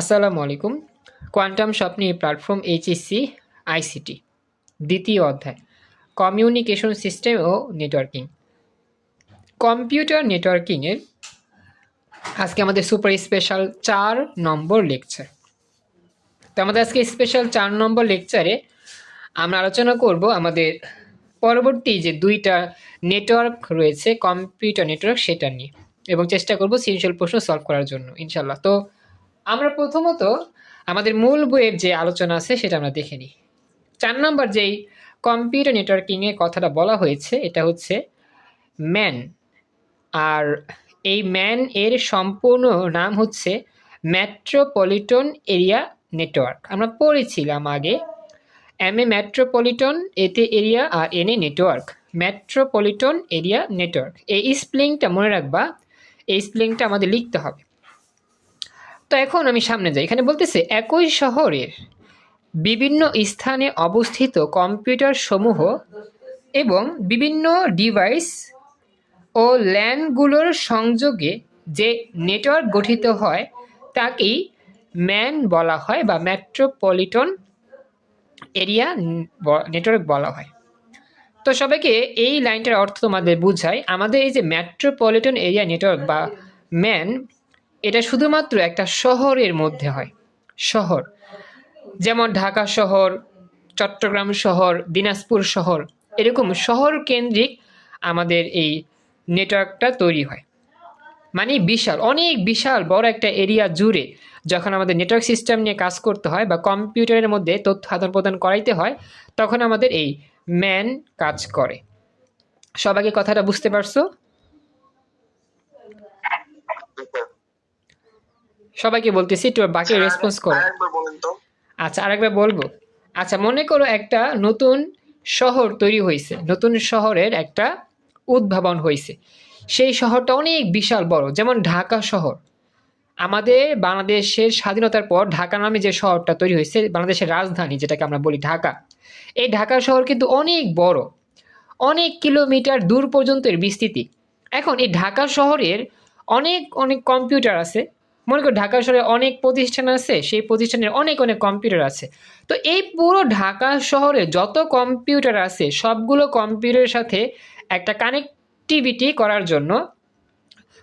আসসালামু আলাইকুম। কোয়ান্টাম স্বপ্নে প্ল্যাটফর্ম এইচএসসি, আইসিটি, দ্বিতীয় অধ্যায়। কমিউনিকেশন সিস্টেম ও নেটওয়ার্কিং। কম্পিউটার নেটওয়ার্কিংয়ের আজকে আমাদের সুপার স্পেশাল চার নম্বর লেকচার। তো আমাদের আজকে স্পেশাল চার নম্বর লেকচারে আমরা আলোচনা করব আমাদের পরবর্তী যে দুইটা নেটওয়ার্ক রয়েছে, কম্পিউটার নেটওয়ার্ক সেটা নিয়ে। এবং চেষ্টা করব সিরিয়াল প্রশ্ন সলভ করার জন্য ইনশাল্লাহ তো আমরা প্রথমত আমাদের মূল বইয়ের যে আলোচনা আছে সেটা আমরা দেখে নিই। চার নম্বর যেই কম্পিউটার নেটওয়ার্কিংয়ে কথাটা বলা হয়েছে, এটা হচ্ছে ম্যান। আর এই ম্যান এর সম্পূর্ণ নাম হচ্ছে মেট্রোপলিটন এরিয়া নেটওয়ার্ক। আমরা পড়েছিলাম আগে, এম এ মেট্রোপলিটন এতে area, R N A network. Metropolitan area network. এই স্প্লিংটা মনে রাখবা, এই স্প্লিংটা আমাদের লিখতে হবে। তো এখন আমি সামনে যাই। এখানে বলতেছে, একই শহরের বিভিন্ন স্থানে অবস্থিত কম্পিউটার সমূহ এবং বিভিন্ন ডিভাইস ও ল্যানগুলোর সংযোগে যে নেটওয়ার্ক গঠিত হয়, তাকেই ম্যান বলা হয় বা মেট্রোপলিটন এরিয়া নেটওয়ার্ক বলা হয়। তো সবাইকে এই লাইনটার অর্থ তোমাদের বুঝায় আমাদের এই যে মেট্রোপলিটন এরিয়া নেটওয়ার্ক বা ম্যান এটা শুধুমাত্র একটা শহরের মধ্যে হয়। শহর, যেমন ঢাকা শহর, চট্টগ্রাম শহর, দিনাজপুর শহর, এরকম শহর কেন্দ্রিক আমাদের এই নেটওয়ার্কটা তৈরি হয়। মানে বিশাল, অনেক বিশাল বড় একটা এরিয়া জুড়ে যখন আমাদের নেটওয়ার্ক সিস্টেম নিয়ে কাজ করতে হয় বা কম্পিউটারের মধ্যে তথ্য আদান প্রদান করাইতে হয়, তখন আমাদের এই ম্যান কাজ করে। সবাইকে কথাটা বুঝতে পারছ? সবাইকে বলতেছি একটু বাকি রেসপন্স করো। তো। আচ্ছা আরেকবার বলব। আচ্ছা মনে করো একটা নতুন শহর তৈরি হয়েছে নতুন শহরের একটা উদ্ভাবন হয়েছে। সেই শহরটা অনেক বিশাল বড় যেমন ঢাকা শহর। আমাদের বাংলাদেশের স্বাধীনতার পর ঢাকা নামে যে শহরটা তৈরি হয়েছে বাংলাদেশের রাজধানী যেটাকে আমরা বলি ঢাকা এই ঢাকা শহর কিন্তু অনেক বড়। অনেক কিলোমিটার দূর পর্যন্ত এর বিস্তৃতি। এখন এই ঢাকা শহরের অনেক অনেক কম্পিউটার আছে মনে করো ঢাকা শহরে অনেক প্রতিষ্ঠান আছে, সেই প্রতিষ্ঠানের অনেক অনেক কম্পিউটার আছে। তো এই পুরো ঢাকা শহরে যত কম্পিউটার আছে, সবগুলো কম্পিউটারের সাথে একটা কানেক্টিভিটি করার জন্য,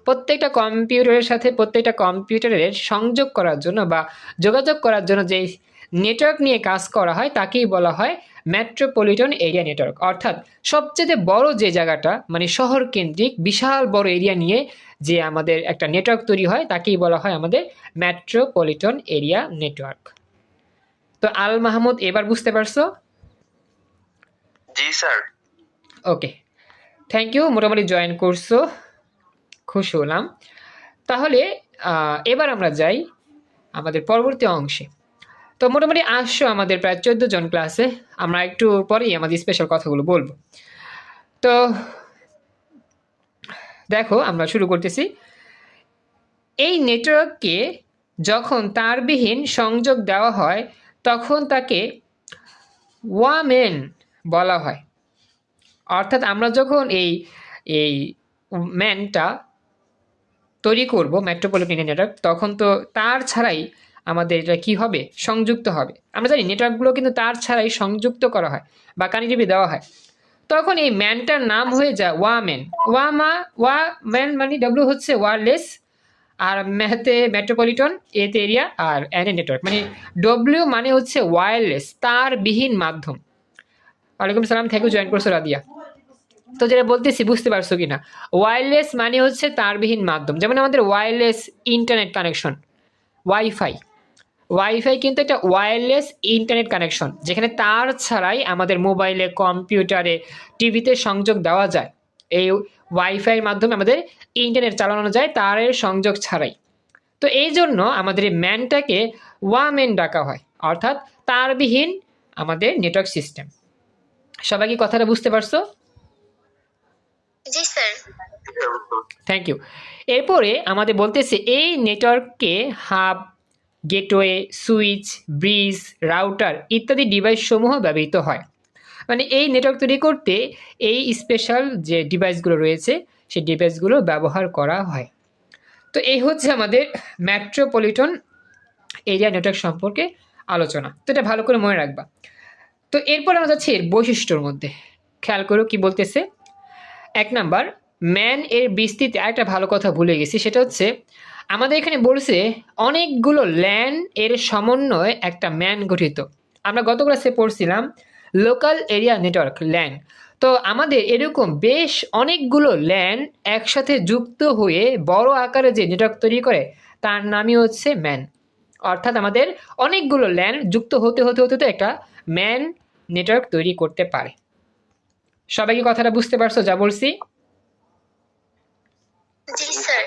প্রত্যেকটা কম্পিউটারের সাথে প্রত্যেকটা কম্পিউটারের সংযোগ করার জন্য বা যোগাযোগ করার জন্য যেই নেটওয়ার্ক নিয়ে কাজ করা হয়, তাকেই বলা হয় মেট্রোপলিটন এরিয়া নেটওয়ার্ক। অর্থাৎ সবচেয়ে বড় যে জায়গাটা মানে শহর কেন্দ্রিক বিশাল বড় এরিয়া নিয়ে যে আমাদের একটা নেটওয়ার্ক তৈরি হয় তাকেই বলা হয় আমাদের মেট্রোপলিটন এরিয়া নেটওয়ার্ক। তো আল মাহমুদ এবার বুঝতে পারছ? জি স্যার। ওকে। থ্যাংক ইউ মোটামুটি জয়েন করছ। খুশি হলাম। তাহলে এবার আমরা যাই আমাদের পরবর্তী অংশে। তো মোটামুটি আসছো আমাদের প্রায় চোদ্দ জন ক্লাসে আমরা একটু পরেই আমাদের স্পেশাল কথাগুলো বলব। তো দেখো, আমরা শুরু করতেছি। এই নেটওয়ার্ককে যখন তারবিহীন সংযোগ দেওয়া হয়, তখন তাকে ওয়ামেন বলা হয়। অর্থাৎ আমরা যখন এই এই ম্যানটা তৈরি করব মেট্রোপলিটন নেটওয়ার্ক তখন তো তার ছাড়াই আমাদের এটা কি হবে? সংযুক্ত হবে। আমরা জানি নেটওয়ার্কগুলো কিন্তু তার ছাড়াই সংযুক্ত করা হয়, বা কানেক্টিভিটি দেওয়া হয়। তখন এই ম্যানটার নাম হয়ে যায় ওয়া ম্যান ওয়া মা ওয়া ম্যান মানে ডাব্লিউ হচ্ছে ওয়ারলেস, আর ম্যাথে মেট্রোপলিটন এতে এরিয়া, আর এন নেটওয়ার্ক। মানে ডব্লিউ মানে হচ্ছে ওয়্যারলেস তার বিহীন মাধ্যম। ওয়ালাইকুম সালাম ইউ জয়েন করছ রাদিয়া। তো যেটা বলতেছি, বুঝতে পারছ কি না ওয়্যারলেস মানে হচ্ছে তারবিহীন মাধ্যম। যেমন আমাদের wireless internet connection, WiFi. WiFi কিন্তু একটা ওয়্যারলেস ইন্টারনেট কানেকশন যেখানে তার ছাড়াই আমাদের মোবাইলে কম্পিউটারে টিভিতে সংযোগ দেওয়া যায়। এই ওয়াইফাইয়ের মাধ্যমে আমাদের ইন্টারনেট চালানো যায় তার সংযোগ ছাড়াই। তো এই জন্য আমাদের এই ম্যানটাকে ওয়ামেন ডাকা হয় অর্থাৎ তারবিহীন আমাদের নেটওয়ার্ক সিস্টেম সবাই কি কথাটা বুঝতে পারছ? জি স্যার। থ্যাংক ইউ এরপরে আমাদের বলতেছে এই নেটওয়ার্ককে hub gateway, switch, bridge, router ইত্যাদি ডিভাইস সমূহ ব্যবহৃত হয়। মানে এই নেটওয়ার্ক তৈরি করতে এই স্পেশাল যে ডিভাইসগুলো রয়েছে, সেই ডিভাইসগুলো ব্যবহার করা হয়। তো এই হচ্ছে আমাদের মেট্রোপলিটন এরিয়া নেটওয়ার্ক সম্পর্কে আলোচনা। তো এটা ভালো করে মনে রাখবা। তো এরপর আমরা যাচ্ছি এর বৈশিষ্ট্যর মধ্যে। খেয়াল করো কি বলতেছে। এক নাম্বার ম্যান এর বিস্তৃতি আরেকটা ভালো কথা ভুলে গেছি, সেটা হচ্ছে আমাদের এখানে বলছে, অনেকগুলো ল্যান এর সমন্বয়ে একটা ম্যান গঠিত। আমরা গত ক্লাসে পড়ছিলাম লোকাল এরিয়া নেটওয়ার্ক ল্যান তো আমাদের এরকম বেশ অনেকগুলো ল্যান একসাথে যুক্ত হয়ে বড় আকারে যে নেটওয়ার্ক তৈরি করে, তার নামই হচ্ছে ম্যান অর্থাৎ আমাদের অনেকগুলো ল্যান যুক্ত হতে হতে হতে হতে একটা ম্যান নেটওয়ার্ক তৈরি করতে পারে। সবাই কি কথাটা বুঝতে পারছ যা বলছি? জি sir.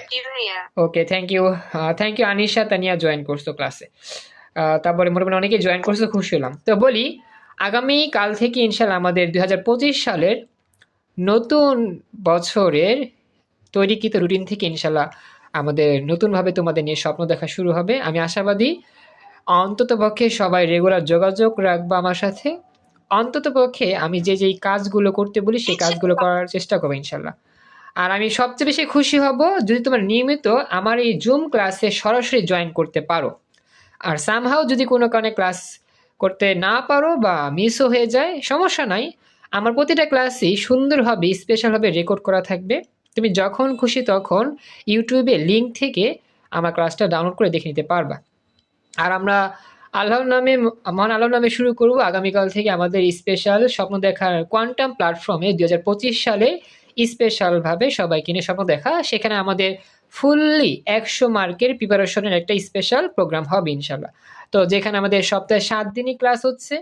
Okay thank you thank you Anisha Tania join করছ ক্লাসে তারপরে মোটামুটি অনেকে জয়েন করছ খুশি হলাম। তো বলি আগামী কাল থেকে ইনশাল্লাহ আমাদের দুই হাজার পঁচিশ সালের নতুন বছরের তৈরিকৃত রুটিন থেকে ইনশাল্লাহ আমাদের নতুনভাবে তোমাদের নিয়ে স্বপ্ন দেখা শুরু হবে। আমি আশাবাদী অন্তত পক্ষে সবাই রেগুলার যোগাযোগ রাখবা আমার সাথে। অন্তত পক্ষে আমি যে যেই কাজগুলো করতে বলি সেই কাজগুলো করার চেষ্টা করব ইনশাল্লাহ আর আমি সবচেয়ে বেশি খুশি হব যদি তোমরা নিয়মিত আমার এই জুম ক্লাসে সরাসরি জয়েন করতে পারো। আর সামহাও যদি কোনো কারণে ক্লাস করতে না পারো বা মিসও হয়ে যায়, সমস্যা নাই। আমার প্রতিটা ক্লাসই সুন্দরভাবে স্পেশালভাবে রেকর্ড করা থাকবে। তুমি যখন খুশি তখন ইউটিউবে লিঙ্ক থেকে আমার ক্লাসটা ডাউনলোড করে দেখে নিতে পারবা। আর আমরা আল্লাহর নামে, মহান আল্লাহর নামে শুরু করব। আগামীকাল থেকে আমাদের স্পেশাল স্বপ্ন দেখার কোয়ান্টাম প্ল্যাটফর্মে দু হাজার পঁচিশ সালে স্পেশালভাবে সবাইকে নিয়ে স্বপ্ন দেখা। সেখানে আমাদের ফুললি একশো মার্কের প্রিপারেশনের একটা স্পেশাল প্রোগ্রাম হবে ইনশাল্লাহ তো যেখানে আমাদের সপ্তাহে সাত দিনই ক্লাস হচ্ছে।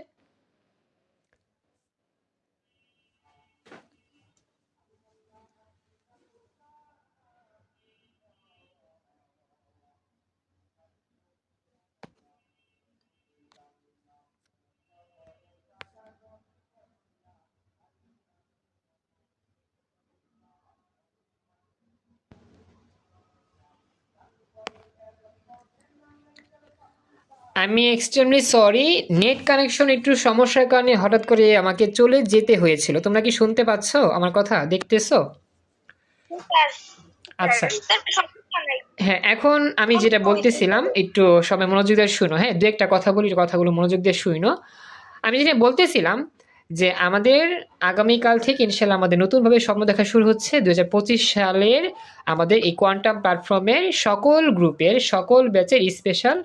আমি এক্সট্রিমলি সরি নেট কানেকশন একটু সমস্যার কারণে হঠাৎ করে আমাকে চলে যেতে হয়েছিল। তোমরা কি শুনতে পাচ্ছ আমার কথা? দেখতেছো? আচ্ছা। হ্যাঁ এখন আমি যেটা বলতেছিলাম একটু সবাই মনোযোগ দিয়ে শুনো। হ্যাঁ দু একটা কথা বলি কথাগুলো মনোযোগ দিয়ে শুনো আমি যেটা বলতেছিলাম যে আমাদের আগামীকাল থেকে ইনশাল্লাহ আমাদের নতুনভাবে স্বপ্ন দেখা শুরু হচ্ছে। দুই হাজার পঁচিশ সালের আমাদের এই কোয়ান্টাম প্ল্যাটফর্মের সকল গ্রুপের সকল ব্যাচের স্পেশাল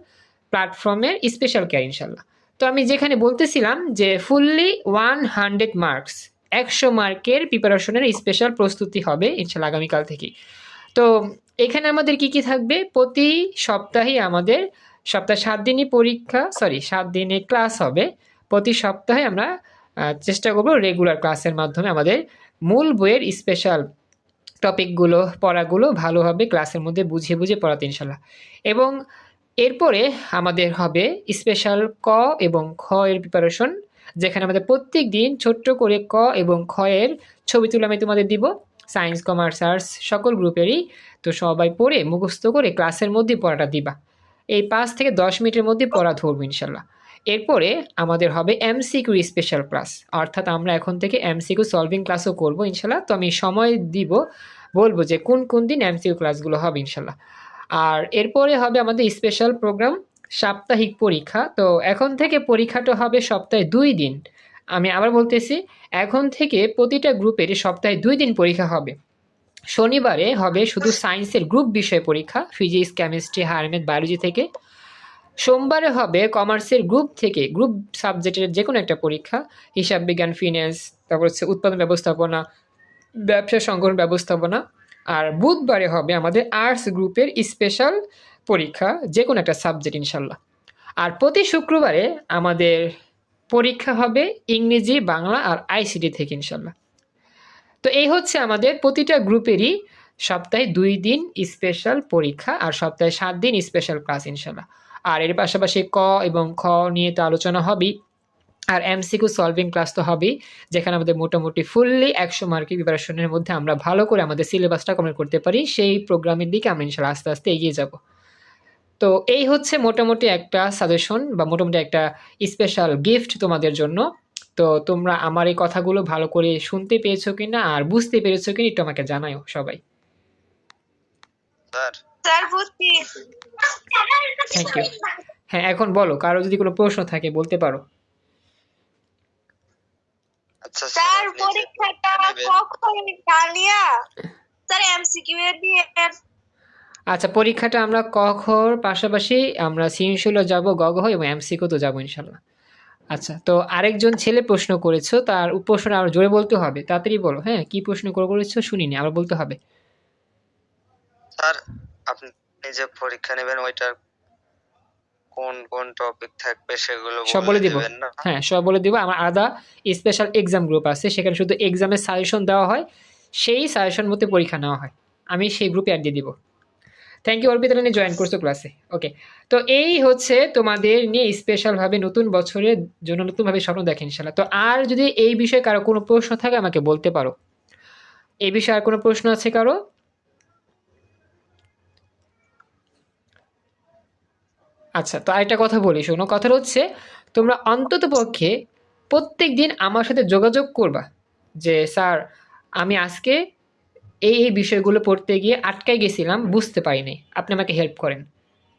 প্ল্যাটফর্মের স্পেশাল কেয়ার ইনশাল্লাহ তো আমি যেখানে বলতেছিলাম যে ফুললি ওয়ান হান্ড্রেড মার্কস একশো মার্কের প্রিপারেশনের স্পেশাল প্রস্তুতি হবে ইনশাল্লাহ আগামীকাল থেকে তো এখানে আমাদের কি কি থাকবে? প্রতি সপ্তাহে আমাদের সপ্তাহে সাত দিনই পরীক্ষা সরি সাত দিনে ক্লাস হবে। প্রতি সপ্তাহে আমরা চেষ্টা করব রেগুলার ক্লাসের মাধ্যমে আমাদের মূল বইয়ের স্পেশাল টপিকগুলো পড়াগুলো ভালোভাবে ক্লাসের মধ্যে বুঝিয়ে বুঝিয়ে পড়াতে ইনশাল্লাহ এবং এরপরে আমাদের হবে স্পেশাল ক এবং খ এর প্রিপারেশন যেখানে আমাদের প্রত্যেক দিন ছোট্ট করে ক এবং খ এর ছবি তুলে আমি তোমাদের দিব। সায়েন্স কমার্স আর্টস সকল গ্রুপেরই। তো সবাই পড়ে, মুখস্থ করে ক্লাসের মধ্যে পড়াটা দিবা। এই পাঁচ থেকে দশ মিনিটের মধ্যে পড়া ধরবো ইনশাল্লাহ। এরপরে আমাদের হবে এমসিকিউ স্পেশাল ক্লাস অর্থাৎ আমরা এখন থেকে এমসিকিউ সলভিং ক্লাসও করব ইনশাল্লাহ। তো আমি সময় দিব, বলব যে কোন কোন দিন এমসিকিউ ক্লাসগুলো হবে ইনশাল্লাহ। আর এরপরে হবে আমাদের স্পেশাল প্রোগ্রাম সাপ্তাহিক পরীক্ষা। তো এখন থেকে পরীক্ষাটা হবে সপ্তাহে দুই দিন। আমি আবার বলতেছি, এখন থেকে প্রতিটা গ্রুপের সপ্তাহে দুই দিন পরীক্ষা হবে। শনিবারে হবে শুধু সায়েন্সের গ্রুপ বিষয় পরীক্ষা ফিজিক্স কেমিস্ট্রি হায়ারমেথ বায়োলজি থেকে। সোমবারে হবে কমার্সের গ্রুপ থেকে গ্রুপ সাবজেক্টের যে কোনো একটা পরীক্ষা, হিসাব বিজ্ঞান ফিন্যান্স তারপর হচ্ছে উৎপাদন ব্যবস্থাপনা, ব্যবসা সংগঠন ব্যবস্থাপনা। আর বুধবারে হবে আমাদের আর্টস গ্রুপের স্পেশাল পরীক্ষা যে কোনো একটা সাবজেক্ট ইনশাল্লাহ। আর প্রতি শুক্রবারে আমাদের পরীক্ষা হবে ইংরেজি, বাংলা আর আইসিটি থেকে ইনশাল্লাহ। তো এই হচ্ছে আমাদের প্রতিটা গ্রুপেরই সপ্তাহে দুই দিন স্পেশাল পরীক্ষা আর সপ্তাহে সাত দিন স্পেশাল ক্লাস ইনশাল্লাহ। আর এর পাশাপাশি ক এবং খ নিয়ে তো আলোচনা হবেই। আর এমসিকিউ সলভিং ক্লাস তো হবেই যেখানে আমাদের মোটামুটি ফুললি একশো মার্কের প্রিপারেশনের মধ্যে আমরা ভালো করে আমাদের সিলেবাসটা কমপ্লিট করতে পারি সেই প্রোগ্রামের দিকে আমরা ইনশাল্লাহ আস্তে আস্তে এগিয়ে যাব। তো এই হচ্ছে মোটামুটি একটা সাজেশন বা মোটামুটি একটা স্পেশাল গিফট তোমাদের জন্য। তো তোমরা আমার এই কথাগুলো ভালো করে শুনতে পেরেছ কিনা আর বুঝতে পেরেছ কিনা একটু আমাকে জানাও সবাই। স্যার। স্যার বুঝছি। থ্যাংক ইউ হ্যাঁ এখন বলো কারও যদি কোনো প্রশ্ন থাকে বলতে পারো। স্যার আপনি যে পরীক্ষাটা কখন? কালিয়া? স্যার এমসিকিউ এর দিয়ে আচ্ছা পরীক্ষাটা আমরা কখর পাশাপাশি আমরা সিনশুলো যাব গগহ এবং এমসিকো তো যাব ইনশাল্লাহ। আচ্ছা তো আরেকজন ছেলে প্রশ্ন করেছ তার প্রশ্ন আরও জোরে বলতে হবে। তাড়াতাড়ি বলো হ্যাঁ কি প্রশ্ন করে করেছ শুনিনি আবার বলতে হবে। স্যার আপনি যে পরীক্ষা নেবেন ওইটার কোন কোন টপিক থাকবে সেগুলো সব বলে দিব। হ্যাঁ সব বলে দিব। আমার আলাদা স্পেশাল এক্সাম গ্রুপ আছে সেখানে শুধু এক্সামের সাজেশন দেওয়া হয় সেই সাজেশন মতো পরীক্ষা নেওয়া হয়। আমি সেই গ্রুপে অ্যাড দিয়ে দিব। থ্যাংক ইউ অর্পিতা নিয়ে জয়েন করছ ক্লাসে ওকে তো এই হচ্ছে তোমাদের নিয়ে স্পেশালভাবে নতুন বছরের জন্য নতুনভাবে স্বপ্ন দেখেন ইনশাল্লাহ তো আর যদি এই বিষয়ে কারও কোনো প্রশ্ন থাকে আমাকে বলতে পারো। এই বিষয়ে আর কোনো প্রশ্ন আছে কারও? আচ্ছা তো আরেকটা কথা বলি, শোনো। কথা হচ্ছে, তোমরা অন্তত পক্ষে প্রত্যেক দিন আমার সাথে যোগাযোগ করবা যে, স্যার, আমি আজকে এই এই বিষয়গুলো পড়তে গিয়ে আটকাই গেছিলাম, বুঝতে পারিনি। আপনি আমাকে হেল্প করেন।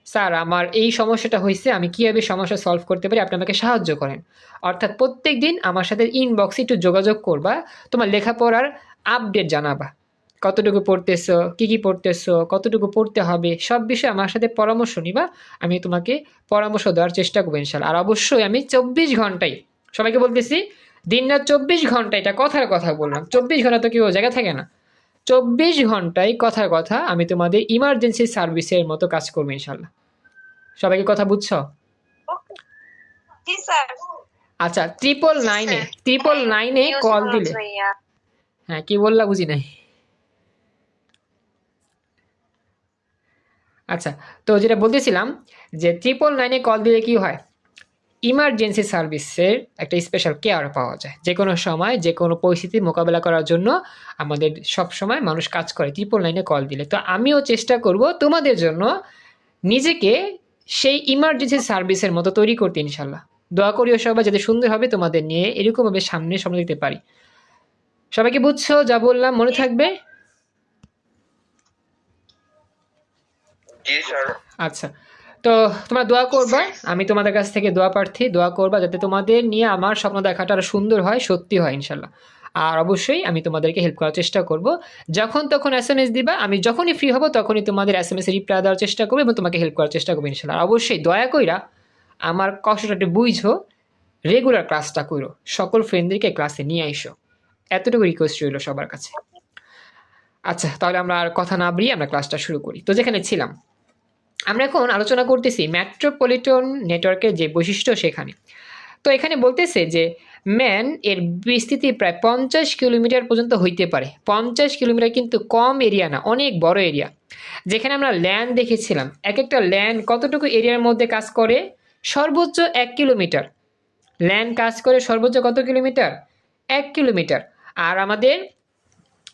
স্যার, আমার এই সমস্যাটা হয়েছে, আমি কীভাবে সমস্যা সলভ করতে পারি? আপনি আমাকে সাহায্য করেন। অর্থাৎ প্রত্যেক দিন আমার সাথে ইনবক্সে একটু যোগাযোগ করবা, তোমার লেখাপড়ার আপডেট জানাবা। কতটুকু পড়তেছো কি কি পড়তেছো কতটুকু পড়তে হবে সব বিষয়ে আমার সাথে পরামর্শ নিবা। আমি তোমাকে পরামর্শ দেওয়ার চেষ্টা করব ইনশাল্লাহ। আর অবশ্যই আমি চব্বিশ ঘন্টাই সবাইকে বলতেছি দিন রাত চব্বিশ ঘণ্টা এটা কথার কথা বললাম। চব্বিশ ঘণ্টা তো কেউ জায়গা থাকে না। চব্বিশ ঘন্টায় কথার কথা আমি তোমাদের ইমার্জেন্সি সার্ভিসের মতো কাজ করব ইনশাল্লাহ। সবাইকে কথা বুঝছ? আচ্ছা ট্রিপল নাইনে ট্রিপল নাইনে কল দিলে। হ্যাঁ কি বললা বুঝি নাই। আচ্ছা তো যেটা বলতেছিলাম যে ট্রিপল নাইনে কল দিলে কি হয়? ইমার্জেন্সি সার্ভিসের একটা স্পেশাল কেয়ার পাওয়া যায়। যে কোনো সময়, যে কোনো পরিস্থিতি মোকাবেলা করার জন্য আমাদের সব সময় মানুষ কাজ করে ট্রিপল নাইনে কল দিলে। তো আমিও চেষ্টা করব তোমাদের জন্য নিজেকে সেই ইমার্জেন্সি সার্ভিসের মতো তৈরি করতে ইনশাল্লাহ। দোয়া করিও সবাই যাতে সুন্দর হবে তোমাদের নিয়ে এরকমভাবে সামনে সামনে দিতে পারি। সবাইকে বুঝছ, যা বললাম, মনে থাকবে? আচ্ছা। তো তোমরা দোয়া করবা, আমি তোমাদের কাছ থেকে দোয়া প্রার্থী, দোয়া করবা যাতে তোমাদের নিয়ে আমার স্বপ্ন দেখাটা আরও সুন্দর হয়, সত্যি হয়, ইনশাল্লাহ। আর অবশ্যই আমি তোমাদেরকে হেল্প করার চেষ্টা করব। যখন তখন এস এম এস দিবা, আমি যখনই ফ্রি হব তখনই তোমাদের এস এম এস রিপ্লাই দেওয়ার চেষ্টা করব এবং তোমাকে হেল্প করার চেষ্টা করব, ইনশাল্লাহ। অবশ্যই দয়া কইরা আমার কষ্টটা বুঝো রেগুলার ক্লাসটা করো। সকল ফ্রেন্ডদেরকে ক্লাসে নিয়ে আইসো। এতটুকু রিকোয়েস্ট রইল সবার কাছে। আচ্ছা তাহলে আমরা আর কথা না বাড়িয়ে আমরা ক্লাসটা শুরু করি। তো যেখানে ছিলাম আমরা এখন আলোচনা করতেছি মেট্রোপলিটন নেটওয়ার্কের যে বৈশিষ্ট্য সেখানে। তো এখানে বলতেছে যে ম্যান এর বিস্তৃতি প্রায় পঞ্চাশ কিলোমিটার পর্যন্ত হইতে পারে। পঞ্চাশ কিলোমিটার কিন্তু কম এরিয়া না অনেক বড় এরিয়া যেখানে আমরা ল্যান্ড দেখেছিলাম এক একটা ল্যান্ড কতটুকু এরিয়ার মধ্যে কাজ করে? সর্বোচ্চ এক কিলোমিটার। ল্যান্ড কাজ করে সর্বোচ্চ কত কিলোমিটার? এক কিলোমিটার। আর আমাদের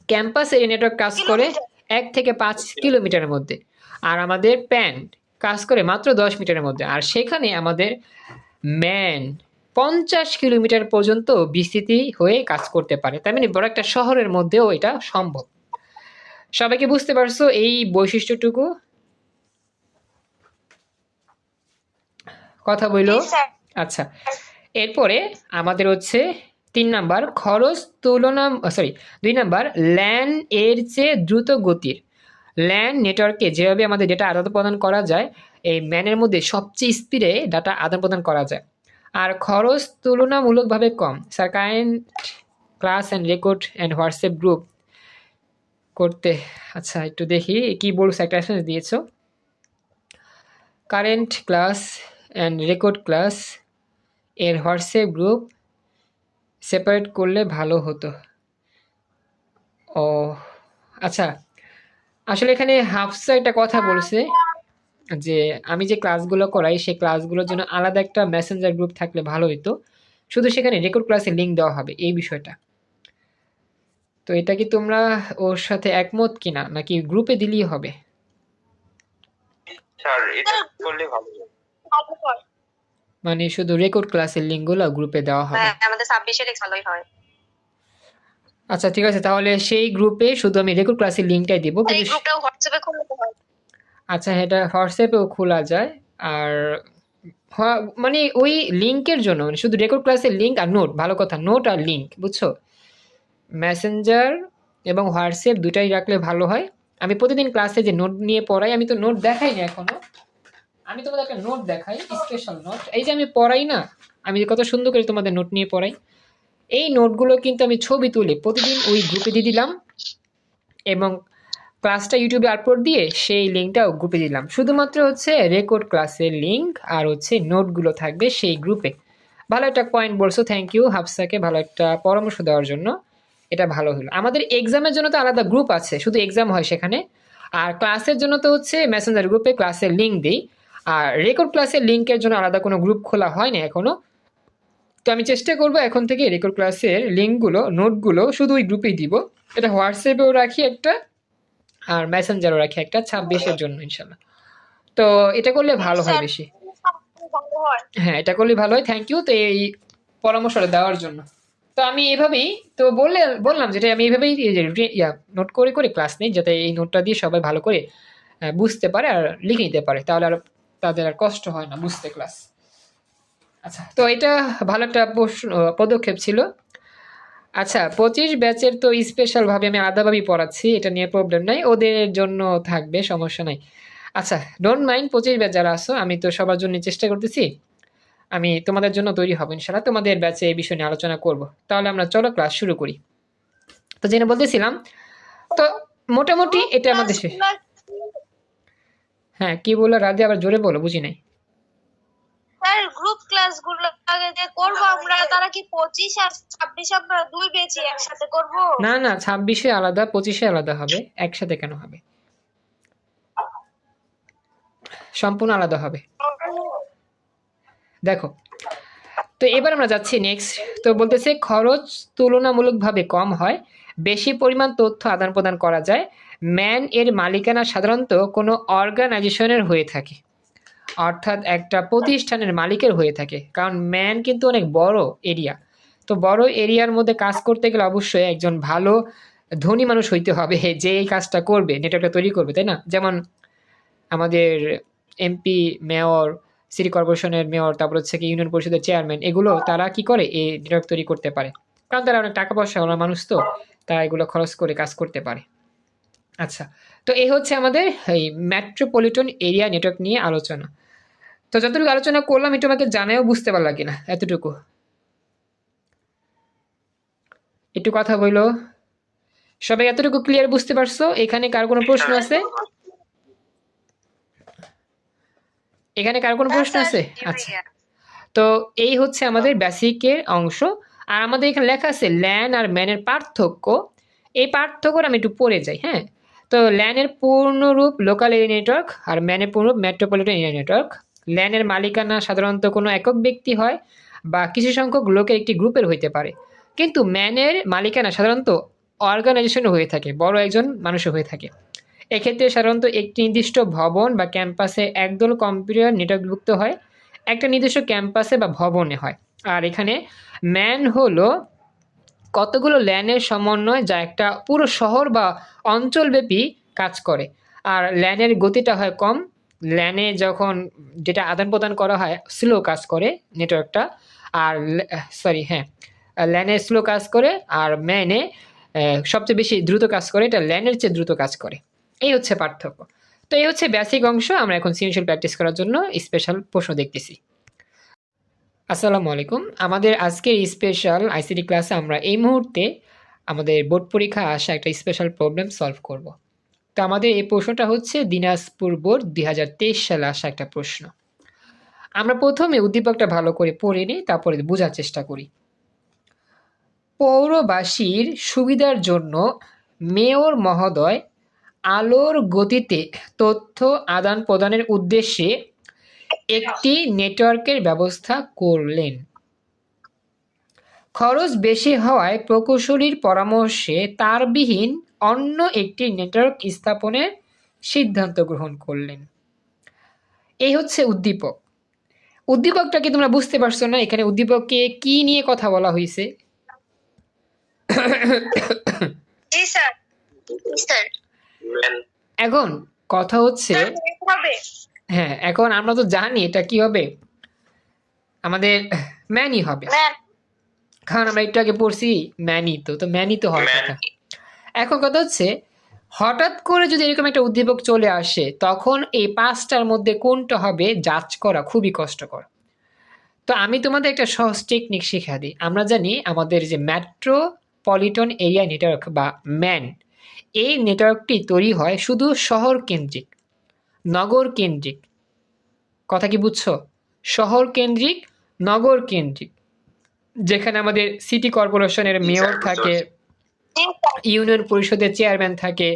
ক্যাম্পাস এরিয়া নেটওয়ার্ক কাজ করে এক থেকে পাঁচ কিলোমিটারের মধ্যে। আর আমাদের প্যান্ট কাজ করে মাত্র দশ মিটারের মধ্যে। আর সেখানে আমাদের ম্যান পঞ্চাশ কিলোমিটার পর্যন্ত বিস্তৃতি হয়ে কাজ করতে পারে। তার মানে বড় একটা শহরের মধ্যেও এটা সম্ভব। সবাইকে বুঝতে পারছ এই বৈশিষ্ট্যটুকু? কথা বইল আচ্ছা। এরপরে আমাদের হচ্ছে তিন নাম্বার খরচ তুলনা সরি দুই নাম্বার ল্যান্ড এর চেয়ে দ্রুত গতির। ল্যান নেটওয়ার্কে যেভাবে আমাদের ডেটা আদান প্রদান করা যায়, এই ম্যানের মধ্যে সবচেয়ে স্পিডে ডাটা আদান প্রদান করা যায়। আর খরচ তুলনামূলকভাবে কম। Sir current class and record and WhatsApp group করতে আচ্ছা একটু দেখি কি বলছো একটা এসএমএস দিয়েছ। Current class and record class এর হোয়াটসঅ্যাপ গ্রুপ সেপারেট করলে ভালো হতো। ও আচ্ছা আসলে এখানে হাফসা একটা কথা বলছে যে আমি যে ক্লাসগুলো করাই সেই ক্লাসগুলোর জন্য আলাদা একটা মেসেঞ্জার গ্রুপ থাকলে ভালো হতো শুধু সেখানে রেকর্ড ক্লাসের লিঙ্ক দেওয়া হবে এই বিষয়টা। তো এটা কি তোমরা ওর সাথে একমত কিনা? নাকি গ্রুপে দিলেই হবে? স্যার এটা করলে ভালো। ভালো। মানে শুধু রেকর্ড ক্লাসের লিঙ্কগুলো গ্রুপে দেওয়া হবে। হ্যাঁ আমাদের ছাব্বিশের ভালোই হয়। আচ্ছা ঠিক আছে তাহলে সেই গ্রুপে শুধু আমি রেকর্ড ক্লাসের লিঙ্কটাই দিব এই গ্রুপটাও হোয়াটসঅ্যাপে খুলতে হয়। আচ্ছা এটা হোয়াটসঅ্যাপেও খোলা যায় আর হ্যাঁ, মানে ওই লিঙ্কের জন্য মানে শুধু রেকর্ড ক্লাসের লিঙ্ক আর নোট ভালো কথা নোট আর লিঙ্ক বুঝছ? মেসেঞ্জার এবং হোয়াটসঅ্যাপ দুটাই রাখলে ভালো হয়। আমি প্রতিদিন ক্লাসে যে নোট নিয়ে পড়াই আমি তো নোট দেখাই না এখনও। আমি তোমাদের একটা নোট দেখাই স্পেশাল নোট এই যে আমি পড়াই না আমি কত সুন্দর করে তোমাদের নোট নিয়ে পড়াই। এই নোটগুলো কিন্তু আমি ছবি তুলে প্রতিদিন ওই গ্রুপে দিয়ে দিলাম এবং ক্লাসটা ইউটিউবে আপলোড দিয়ে সেই লিঙ্কটাও গ্রুপে দিলাম। শুধুমাত্র হচ্ছে রেকর্ড ক্লাসের লিঙ্ক আর হচ্ছে নোটগুলো থাকবে সেই গ্রুপে। ভালো একটা পয়েন্ট বলছো থ্যাংক ইউ হাফসাকে ভালো একটা পরামর্শ দেওয়ার জন্য। এটা ভালো হলো। আমাদের এক্সামের জন্য তো আলাদা গ্রুপ আছে, শুধু এক্সাম হয় সেখানে। আর ক্লাসের জন্য তো হচ্ছে মেসেঞ্জার গ্রুপে ক্লাসের লিঙ্ক দিই। আর রেকর্ড ক্লাসের লিঙ্কের জন্য আলাদা কোনো গ্রুপ খোলা হয় না এখনও তো আমি চেষ্টা করব এখন থেকে রেকর্ড ক্লাসের লিঙ্কগুলো নোটগুলো শুধু ওই গ্রুপেই দিব। এটা হোয়াটসঅ্যাপেও রাখি একটা আর মেসেঞ্জারও রাখি একটা ছাব্বিশের জন্য ইনশাল্লাহ তো এটা করলে ভালো হয় বেশি। হ্যাঁ। এটা করলে ভালো হয় থ্যাংক ইউ তো এই পরামর্শটা দেওয়ার জন্য। তো আমি এভাবেই তো বললে বললাম যেটা আমি এভাবেই ইয়া নোট করে করে ক্লাস নিই যাতে এই নোটটা দিয়ে সবাই ভালো করে বুঝতে পারে আর লিখে নিতে পারে। তাহলে আর তাদের আর কষ্ট হয় না বুঝতে ক্লাস আচ্ছা তো এটা ভালো একটা প্রশ্ন পদক্ষেপ ছিল। আচ্ছা পঁচিশ ব্যাচের তো স্পেশালভাবে আমি আলাদাভাবেই পড়াচ্ছি এটা নিয়ে প্রবলেম নাই ওদের জন্য থাকবে সমস্যা নাই। আচ্ছা ডোন্ট মাইন্ড পঁচিশ ব্যাচ যারা আসো আমি তো সবার জন্য চেষ্টা করতেছি। আমি তোমাদের জন্য তৈরি হব ইনশাল্লাহ তোমাদের ব্যাচে এই বিষয় নিয়ে আলোচনা করব। তাহলে আমরা চলো ক্লাস শুরু করি। তো যেটা বলতেছিলাম তো মোটামুটি এটা আমাদের হ্যাঁ কি বলল? রাধে আবার জোরে বলো বুঝি নাই। স্যার গ্রুপ ক্লাসগুলো আগে যে করব আমরা, তারা কি পঁচিশ আর ছাব্বিশ আমরা দুই বেচি একসাথে করব? না না, ছাব্বিশে আলাদা, পঁচিশে আলাদা হবে, একসাথে কেন হবে? সম্পূর্ণ আলাদা হবে। দেখো, তো এবার আমরা যাচ্ছি নেক্সট তো বলতেছে খরচ তুলনামূলকভাবে কম হয়, বেশি পরিমাণ তথ্য আদান প্রদান করা যায় ম্যান এর মালিকানা সাধারণত কোনো অর্গানাইজেশনের হয়ে থাকে। অর্থাৎ একটা প্রতিষ্ঠানের মালিকের হয়ে থাকে। কারণ ম্যান কিন্তু অনেক বড় এরিয়া। তো বড় এরিয়ার মধ্যে কাজ করতে গেলে অবশ্যই একজন ভালো, ধনী মানুষ হইতে হবে, যে এই কাজটা করবে, নেটওয়ার্কটা তৈরি করবে, তাই না? যেমন আমাদের এমপি, মেয়র, সিটি কর্পোরেশনের মেয়র, তারপর হচ্ছে কি ইউনিয়ন পরিষদের চেয়ারম্যান, এগুলো তারা কি করে? এই নেটওয়ার্ক তৈরি করতে পারে। কারণ তারা অনেক টাকা পয়সা ওরা মানুষ তো, তারা এগুলো খরচ করে কাজ করতে পারে। আচ্ছা তো এই হচ্ছে আমাদের এই মেট্রোপলিটন এরিয়া নেটওয়ার্ক নিয়ে আলোচনা। তো যতটুকু আলোচনা করলাম একটু আমাকে জানায়ও বুঝতে পারলাম কিনা এতটুকু। একটু কথা বইলো। সবাই এতটুকু ক্লিয়ার বুঝতে পারছ? এখানে কার কোনো প্রশ্ন আছে? এখানে কার কোনো প্রশ্ন আছে? আচ্ছা। তো এই হচ্ছে আমাদের বেসিকের অংশ। আর আমাদের এখানে লেখা আছে ল্যান আর ম্যানের পার্থক্য। এই পার্থক্যটা আমি একটু পড়ে যাই হ্যাঁ? তো ল্যানের পূর্ণরূপ লোকাল এরিয়া নেটওয়ার্ক আর ম্যানের পূর্ণরূপ মেট্রোপলিটন এরিয়া নেটওয়ার্ক ল্যানের মালিকানা সাধারণত কোনো একক ব্যক্তি হয় বা কিছু সংখ্যক লোকের একটি গ্রুপের হইতে পারে। কিন্তু ম্যানের মালিকানা সাধারণত অর্গানাইজেশনে হয়ে থাকে, বড় একজন মানুষের হয়ে থাকে। এক্ষেত্রে সাধারণত একটি নির্দিষ্ট ভবন বা ক্যাম্পাসে একদল কম্পিউটার নেটওয়ার্কভুক্ত হয়, একটা নির্দিষ্ট ক্যাম্পাসে বা ভবনে হয়। আর এখানে ম্যান হলো কতগুলো ল্যানের সমন্বয় যা একটা পুরো শহর বা অঞ্চলব্যাপী কাজ করে। আর ল্যানের গতিটা হয় কম। ল্যানে যখন যেটা আদান প্রদান করা হয়, স্লো কাজ করে নেটওয়ার্কটা। আর সরি হ্যাঁ। ল্যানে স্লো কাজ করে আর ম্যানে সবচেয়ে বেশি দ্রুত কাজ করে, এটা ল্যানের চেয়ে দ্রুত কাজ করে। এই হচ্ছে পার্থক্য। তো এই হচ্ছে বেসিক অংশ। আমরা এখন সিমিশন প্র্যাকটিস করার জন্য স্পেশাল প্রশ্ন দেখতেছি। আসসালামু আলাইকুম। আমাদের আজকের স্পেশাল আইসিটি ক্লাসে আমরা এই মুহূর্তে আমাদের বোর্ড পরীক্ষা আসা একটা স্পেশাল প্রবলেম সলভ করব। তো আমাদের এই প্রশ্নটা হচ্ছে, দিনাজপুর বোর্ড দুই হাজার তেইশ সালে আসা একটা প্রশ্ন। আমরা প্রথমে উদ্দীপকটা ভালো করে পড়ে নিই, তারপরে বোঝার চেষ্টা করি। পৌরবাসীর সুবিধার জন্য মেয়র মহোদয় আলোর গতিতে তথ্য আদান প্রদানের উদ্দেশ্যে একটি নেটওয়ার্কের ব্যবস্থা করলেন। খরচ বেশি হওয়ায় প্রকৌশলীর পরামর্শে তারবিহীন অন্য একটি নেটওয়ার্ক স্থাপনের সিদ্ধান্ত গ্রহণ করলেন। এই হচ্ছে উদ্দীপক। উদ্দীপকটা কি তোমরা বুঝতে পারছ না? এখানে উদ্দীপককে কি নিয়ে কথা বলা হয়েছে? এখন কথা হচ্ছে হ্যাঁ এখন আমরা তো জানি এটা কি হবে। আমাদের ম্যানি হবে। কারণ আমরা একটু আগে পড়ছি ম্যানি তো তো ম্যানি তো হওয়ার কথা। এখন কথা হচ্ছে হঠাৎ করে যদি এরকম একটা উদ্দীপক চলে আসে তখন এই পাঁচটার মধ্যে কোনটা হবে যাচ করা খুবই কষ্টকর। তো আমি তোমাদের একটা সহজ টেকনিক শিখা দিই। আমরা জানি আমাদের যে মেট্রোপলিটন এরিয়া নেটওয়ার্ক বা ম্যান এই নেটওয়ার্কটি তৈরি হয় শুধু শহর কেন্দ্রিক নগর কেন্দ্রিক কথা কি বুঝছ? শহর কেন্দ্রিক নগর কেন্দ্রিক যেখানে আমাদের সিটি কর্পোরেশনের মেয়র থাকে ইউনিয়ন পরিষদের চেয়ারম্যান থাকে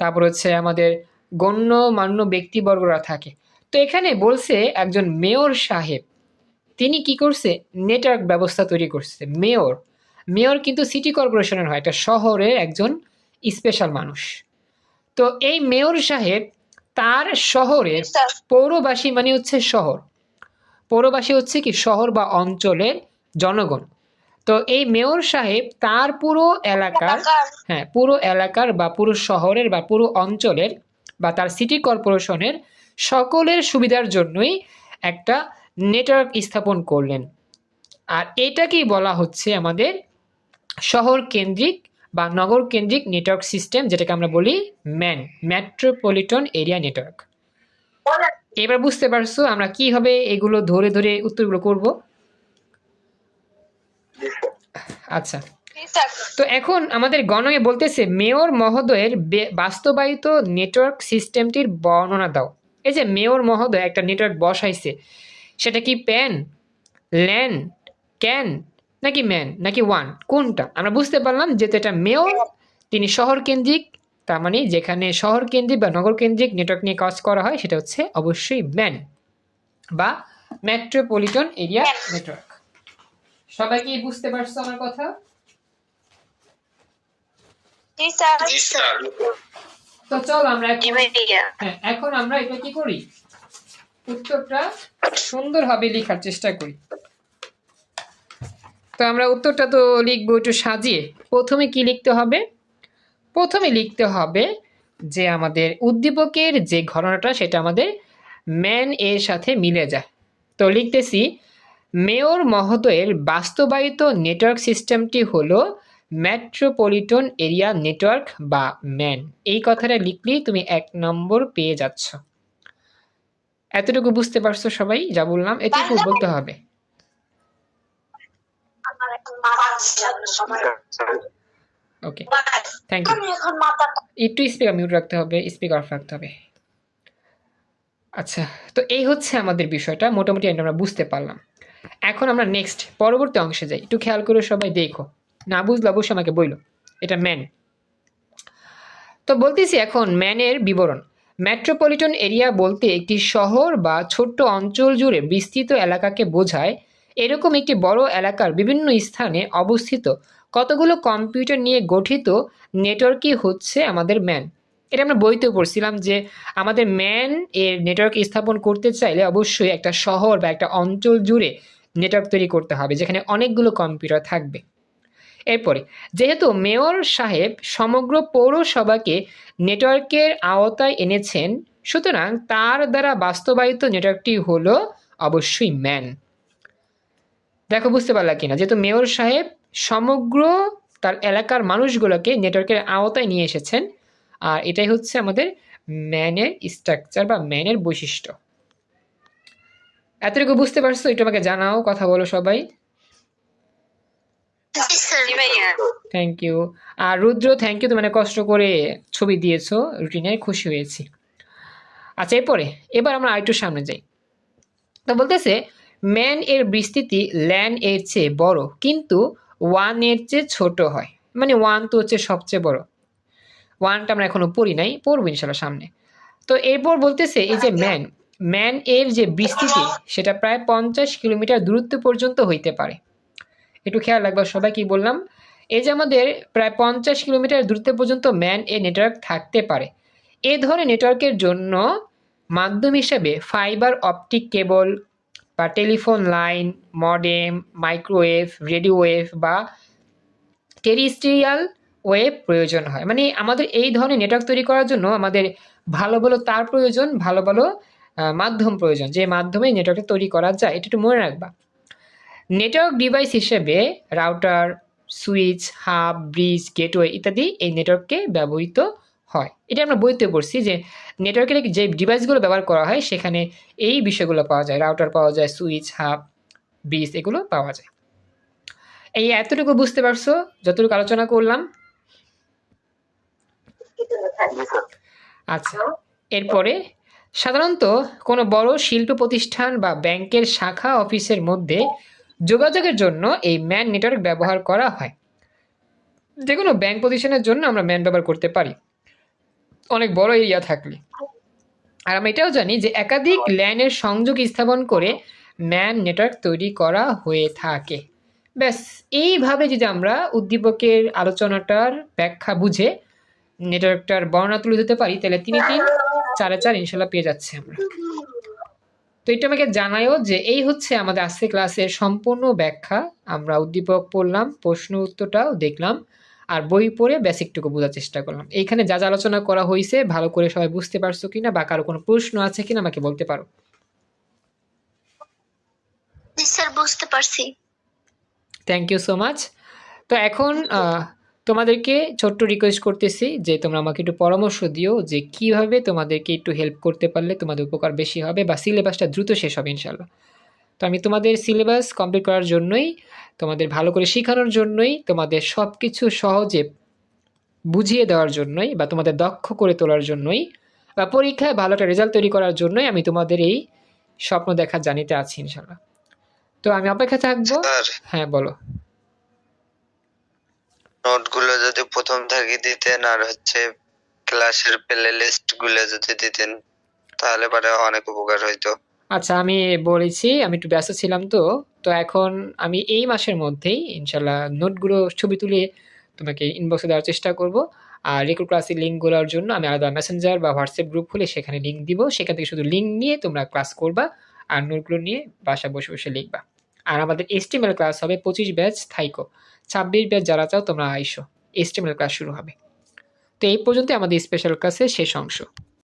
তারপর হচ্ছে আমাদের গণ্যমান্য ব্যক্তিবর্গরা থাকে। তো এখানে বলছে একজন মেয়র সাহেব তিনি কি করছে? নেটওয়ার্ক ব্যবস্থা তৈরি করছে মেয়র। মেয়র কিন্তু সিটি কর্পোরেশনের হয় একটা শহরের একজন স্পেশাল মানুষ। তো এই মেয়র সাহেব তার শহরের স্যার। পৌরবাসী মানে হচ্ছে শহর। পৌরবাসী হচ্ছে কি? শহর বা অঞ্চলের জনগণ। তো এই মেয়র সাহেব তার পুরো এলাকার হ্যাঁ পুরো এলাকার বা পুরো শহরের বা পুরো অঞ্চলের বা তার সিটি কর্পোরেশনের সকলের সুবিধার জন্যই একটা নেটওয়ার্ক স্থাপন করলেন। আর এটাকেই বলা হচ্ছে আমাদের শহর কেন্দ্রিক বা নগর কেন্দ্রিক নেটওয়ার্ক সিস্টেম, যেটাকে আমরা বলি ম্যান, মেট্রোপলিটন এরিয়া নেটওয়ার্ক। এবার বুঝতে পারছ আমরা কীভাবে এগুলো ধরে ধরে উত্তরগুলো করব? আচ্ছা। তো এখন আমাদের গণয়ে বলতেছে, মেয়র মহোদয়ের বাস্তবায়িত নেটওয়ার্ক সিস্টেমটির বর্ণনা দাও। এই যে মেয়র মহোদয় একটা নেটওয়ার্ক বসাইছে, সেটা কি প্যান ল্যান, ক্যান নাকি ম্যান নাকি ওয়ান কোনটা? আমরা বুঝতে পারলাম যেহেতু এটা মেয়র তিনি শহর কেন্দ্রিক তার মানে যেখানে শহর কেন্দ্রিক বা নগর কেন্দ্রিক নেটওয়ার্ক নিয়ে কাজ করা হয় সেটা হচ্ছে অবশ্যই ম্যান বা মেট্রোপলিটন এরিয়া নেটওয়ার্ক সবাই কি বুঝতে পারছ আমার কথা? জি স্যার। জি তো চলো আমরা এখন হ্যাঁ এখন আমরা এটা কি করি? উত্তরটা সুন্দরভাবে লেখার চেষ্টা করি। তো আমরা উত্তরটা তো লিখব একটু সাজিয়ে। প্রথমে কি লিখতে হবে? প্রথমে লিখতে হবে যে আমাদের উদ্দীপকের যে ঘটনাটা সেটা আমাদের ম্যান এর সাথে মিলে যায়। তো লিখতেছি মেয়র মহোদয়ের বাস্তবায়িত নেটওয়ার্ক সিস্টেমটি হলো মেট্রোপলিটন এরিয়া নেটওয়ার্ক বা ম্যান। এই কথাটা লিখলেই তুমি এক নম্বর পেয়ে যাচ্ছ। এতটুকু বুঝতে পারছ সবাই? যা বললাম এটুকু বলতে হবে। ওকে থ্যাংক ইউ একটু স্পিকার মিউট রাখতে হবে স্পিকার অফ রাখতে হবে। আচ্ছা তো এই হচ্ছে আমাদের বিষয়টা মোটামুটি আমরা বুঝতে পারলাম। এখন আমরা নেক্সট পরবর্তী অংশে যাই। একটু খেয়াল করে সবাই দেখো। না বুঝলে অবশ্যই আমাকে বইলো। এটা ম্যান তো বলতেছি এখন ম্যানের বিবরণ। মেট্রোপলিটন এরিয়া বলতে একটি শহর বা ছোট্ট অঞ্চল জুড়ে বিস্তৃত এলাকাকে বোঝায় এরকম একটি বড় এলাকার বিভিন্ন স্থানে অবস্থিত। কতগুলো কম্পিউটার নিয়ে গঠিত নেটওয়ার্কই হচ্ছে আমাদের ম্যান। এটা আমরা বইতেও পড়ছিলাম যে আমাদের ম্যান এর নেটওয়ার্ক স্থাপন করতে চাইলে অবশ্যই একটা শহর বা একটা অঞ্চল জুড়ে নেটওয়ার্ক তৈরি করতে হবে, যেখানে অনেকগুলো কম্পিউটার থাকবে। এরপরে, যেহেতু মেয়র সাহেব সমগ্র পৌরসভাকে নেটওয়ার্কের আওতায় এনেছেন, সুতরাং তার দ্বারা বাস্তবায়িত নেটওয়ার্কটি হলো অবশ্যই ম্যান। দেখো বুঝতে পারলা কিনা যেহেতু মেয়র সাহেব সমগ্র তার এলাকার মানুষগুলোকে নেটওয়ার্কের আওতায় নিয়ে এসেছেন। আর এটাই হচ্ছে আমাদের ম্যানের স্ট্রাকচার বা ম্যানের বৈশিষ্ট্য। এতটুকু বুঝতে পারছ? একটু আমাকে জানাও কথা বলো সবাই। থ্যাংক ইউ আর রুদ্র থ্যাংক ইউ তুমি অনেক কষ্ট করে ছবি দিয়েছ রুটিনে খুশি হয়েছি। আচ্ছা এরপরে এবার আমরা আরেকটু সামনে যাই। তো বলতেছে ম্যান এর বিস্তৃতি ল্যান এর চেয়ে বড়, কিন্তু ওয়ানের চেয়ে ছোট হয়। মানে ওয়ান তো হচ্ছে সবচেয়ে বড়। ওয়ানটা আমরা এখনও পড়ি নাই, পড়ব ইনশাল্লাহ সামনে। তো এরপর বলতেছে এই যে ম্যান ম্যান এর যে বিস্তৃতি, সেটা প্রায় পঞ্চাশ কিলোমিটার দূরত্ব পর্যন্ত হইতে পারে। একটু খেয়াল রাখবা সবাই কি বললাম, এই যে আমাদের প্রায় পঞ্চাশ কিলোমিটার দূরত্ব পর্যন্ত ম্যান এ নেটওয়ার্ক থাকতে পারে। এ ধরনের নেটওয়ার্কের জন্য মাধ্যম হিসেবে ফাইবার অপটিক কেবল বা telephone line modem microwave radio wave বা টেরিস্ট্রিয়াল ওয়েভ প্রয়োজন হয়। মানে আমাদের এই ধরনের নেটওয়ার্ক তৈরি করার জন্য আমাদের ভালো ভালো তার প্রয়োজন, ভালো ভালো মাধ্যম প্রয়োজন। যে মাধ্যমে নেটওয়ার্কটা তৈরি করা যায়, এটা একটু মনে রাখবা। নেটওয়ার্ক ডিভাইস হিসেবে router switch hub bridge gateway ইত্যাদি এই নেটওয়ার্ককে ব্যবহৃত হয়। এটা আমরা বইতে পড়ছি যে নেটওয়ার্কের যে ডিভাইসগুলো ব্যবহার করা হয়, সেখানে এই বিষয়গুলো পাওয়া যায়। রাউটার পাওয়া যায়, সুইচ, হাব ব্রিজ এগুলো পাওয়া যায়। এই এতটুকু বুঝতে পারছ? যতটুকু আলোচনা করলাম। আচ্ছা এরপরে সাধারণত কোনো বড় শিল্প প্রতিষ্ঠান বা ব্যাংকের শাখা অফিসের মধ্যে যোগাযোগের জন্য এই ম্যান নেটওয়ার্ক ব্যবহার করা হয়। যে কোনো ব্যাংক প্রতিষ্ঠানের জন্য আমরা ম্যান ব্যবহার করতে পারি। অনেক বড় এরিয়া থাকলে আর আমরা এটাও জানি যে একাধিক ল্যানের সংযোগ স্থাপন করে ম্যান নেটওয়ার্ক তৈরি করা হয়ে থাকে। ব্যাস, এইভাবে যদি আমরা উদ্দীপকের আলোচনাটার ব্যাখ্যা বুঝে নেটওয়ার্কটার বর্ণনা তুলে দিতে পারি, তাহলে তিনি তিন চারে চার ইনশাল্লাহ পেয়ে যাচ্ছে আমরা। তো এটা আমাকে জানায়ও যে এই হচ্ছে আমাদের আজকে ক্লাসের সম্পূর্ণ ব্যাখ্যা। আমরা উদ্দীপক পড়লাম, প্রশ্ন উত্তরটাও দেখলাম। আর বই পড়ে বেসিকটুকু বোঝার চেষ্টা করলাম। এইখানে যা যা আলোচনা করা হয়েছে ভালো করে সবাই বুঝতে পারছ কিনা বা কারও কোনো প্রশ্ন আছে কিনা আমাকে বলতে পারো। স্যার বুঝতে পারছি। থ্যাংক ইউ সো মাচ তো এখন তোমাদেরকে ছোট্ট রিকোয়েস্ট করতেছি যে তোমরা আমাকে একটু পরামর্শ দিও যে কীভাবে তোমাদেরকে একটু হেল্প করতে পারলে তোমাদের উপকার বেশি হবে বা সিলেবাসটা দ্রুত শেষ হবে ইনশাল্লাহ তো আমি তোমাদের সিলেবাস কমপ্লিট করার জন্যই তোমাদের ভালো করে শেখানোর জন্যই তোমাদের সব কিছু সহজে বুঝিয়ে দেওয়ার জন্যই বা তোমাদের দক্ষ করে তোলার জন্যই বা পরীক্ষায় ভালো একটা রেজাল্ট তৈরি করার জন্যই আমি তোমাদের এই স্বপ্ন দেখার জানিতে আছি ইনশাল্লাহ তো আমি অপেক্ষা থাকব। হ্যাঁ বলো। নোটগুলো যদি প্রথম থেকে দিতেন আর হচ্ছে ক্লাসের প্লে লিস্টগুলো যদি দিতেন তাহলে পরে অনেক উপকার হইতো। আচ্ছা আমি বলেছি, আমি একটু ব্যস্ত ছিলাম তো। তো এখন আমি এই মাসের মধ্যেই ইনশাল্লাহ নোটগুলো, ছবি তুলে তোমাকে ইনবক্সে দেওয়ার চেষ্টা করব। আর রেকর্ড ক্লাসের লিঙ্কগুলোর জন্য আমি আলাদা মেসেঞ্জার বা হোয়াটসঅ্যাপ গ্রুপ খুলে সেখানে লিঙ্ক দিব। সেখান থেকে শুধু লিঙ্ক নিয়ে তোমরা ক্লাস করবা আর নোটগুলো নিয়ে বাসা বসে বসে লিখবা। আর আমাদের এস্টিমেল ক্লাস হবে পঁচিশ ব্যাচ থাইকো ছাব্বিশ ব্যাচ যারা চাও তোমরা আইসো। এস্টিমেল ক্লাস শুরু হবে। তো এই পর্যন্ত আমাদের স্পেশাল ক্লাসের শেষ অংশ।